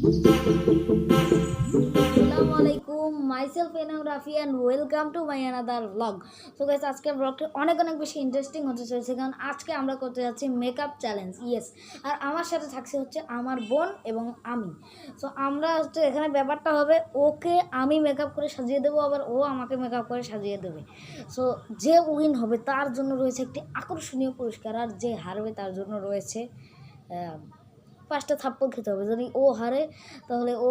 আসসালামু আলাইকুম myself Enam Rafi and welcome to my another blog so guys আজকের ব্লগটা অনেক অনেক বেশি ইন্টারেস্টিং হতে চলেছে, কারণ আজকে আমরা করতে যাচ্ছি মেকআপ চ্যালেঞ্জ ইয়েস আর আমার সাথে থাকছে হচ্ছে আমার বোন এবং আমি। সো আমরা হচ্ছে এখানে ব্যাপারটা হবে, ওকে আমি মেকআপ করে সাজিয়ে দেবো, আবার ও আমাকে মেকআপ করে সাজিয়ে দেবে। সো যে উইন হবে তার জন্য রয়েছে একটি আকর্ষণীয় পুরস্কার, আর যে হারবে তার জন্য রয়েছে পাঁচটা থাপ্পড় খেতে হবে। যদি ও হারে, তাহলে ও,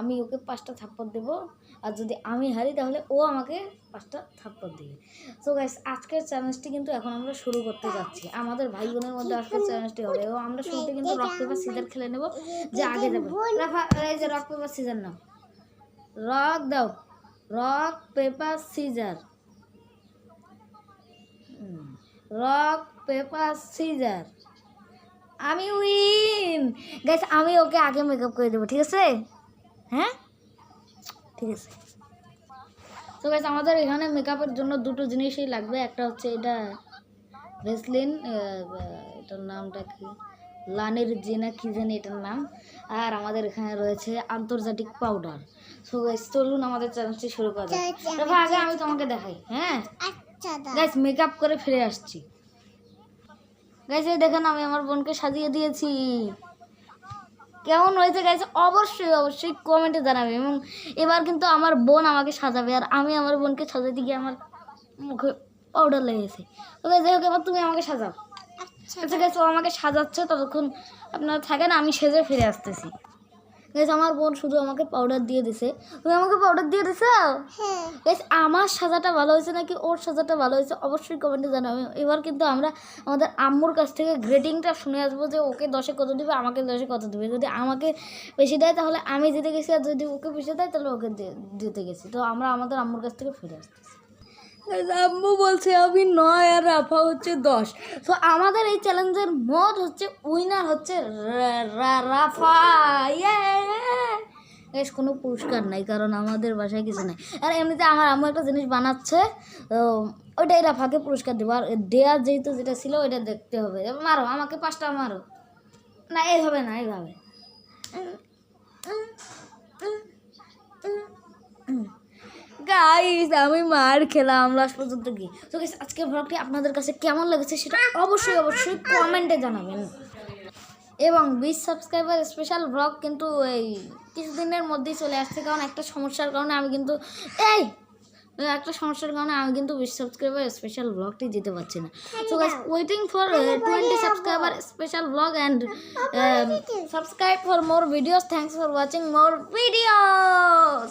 আমি ওকে পাঁচটা থাপ্পড় দেবো। আর যদি আমি হারি, তাহলে ও আমাকে পাঁচটা থাপ্পড় দেবে। সো গাইস আজকের চ্যালেঞ্জটি কিন্তু এখন আমরা শুরু করতে যাচ্ছি। আমাদের ভাই বোনের মধ্যে আজকের চ্যালেঞ্জটি হবে। এবং আমরা শুরুতে কিন্তু রক পেপার সিজার খেলে নেব। যে আগে রাফা, এই যে রক পেপার সিজার নাও। রক দাও। Rock paper scissor rock paper scissor আমি উইন। গাইস আমি ওকে আগে মেকআপ করে দেবো ঠিক আছে? হ্যাঁ? ঠিক আছে। তো গাইস আমাদের এখানে মেকআপের জন্য দুটো জিনিসই লাগবে। একটা হচ্ছে এটা ভেসলিন এটার নামটা কি? লানের জিনা কি জানি এটার নাম। আর আমাদের এখানে রয়েছে আন্তর্জাতিক পাউডার সো গাইস চলুন আমাদের চ্যালেঞ্জটি শুরু করা যাক। দেখো আগে আমি তোমাকে দেখাই হ্যাঁ? আচ্ছা দা গাইস মেকআপ করে ফিরে আসছি। এই দেখেন আমি আমার বোনকে সাজিয়ে দিয়েছি। কেমন হয়েছে গাইছে অবশ্যই অবশ্যই কমেন্টে জানাবে। এবং এবার কিন্তু আমার বোন আমাকে সাজাবে আর আমি আমার বোনকে সাজাতে গিয়ে আমার মুখে পাউডার লেগেছে। ওকে যাই হোক এবার তুমি আমাকে সাজাও। আচ্ছা। আচ্ছা গাইস ও আমাকে সাজাচ্ছে ততক্ষণ আপনারা থাকেন আমি সেজে ফিরে আসতেছি। গাইস আমার বোন শুধু আমাকে পাউডার দিয়ে দিছে। তুমি আমাকে পাউডার দিয়ে দিছো? হ্যাঁ। গাইস আমার সাজাটা ভালো হয়েছে নাকি ওর সাজাটা ভালো হয়েছে? অবশ্যই কমেন্টে জানাবে। এবার কিন্তু আমরা আমাদের আম্মুর কাছ থেকে গ্রেডিংটা শুনে আসব যে ওকে দশে কত দিবে আমাকে দশে কত দিবে। যদি আমাকে বেশি দেয় তাহলে আমি জিতে গেছি। আর যদি ওকে বেশি দেয় তাহলে ওকে দে- জিতে গেছি। তো আমরা আমাদের আম্মুর কাছ থেকে ফিরে আসতেছি। আম্মু বলছে আমি নয় আর রাফা হচ্ছে দশ। তো আমাদের এই চ্যালেঞ্জের মত হচ্ছে উইনার হচ্ছে রাফা। ইয়ে বেশ কোনো পুরস্কার নাই, কারণ আমাদের বাসায় কিছু নাই। আর এমনিতে আমার আম্মু একটা জিনিস বানাচ্ছে, তো ওইটাই রাফাকে পুরস্কার দেবো। আর দেয়ার যেহেতু যেটা ছিল, ওইটা দেখতে হবে। মারো, আমাকে পাঁচটা মারো। না এইভাবে না এইভাবে গাইস আমি মার খেলাম লাস্ট পর্যন্ত গিয়ে। তো গাইস আজকের ব্লগটি আপনাদের কাছে কেমন লেগেছে সেটা অবশ্যই অবশ্যই কমেন্টে জানাবেন। এবং বিশ সাবস্ক্রাইবার স্পেশাল ব্লগ কিন্তু এই কিছুদিনের মধ্যেই চলে আসছে কারণ একটা সমস্যার কারণে আমি কিন্তু এই একটা সমস্যার কারণে আমি কিন্তু বিশ সাবস্ক্রাইবার স্পেশাল ব্লগটি দিতে পারছি না। So guys waiting for twenty subscriber special blog and subscribe for more videos thanks for watching more videos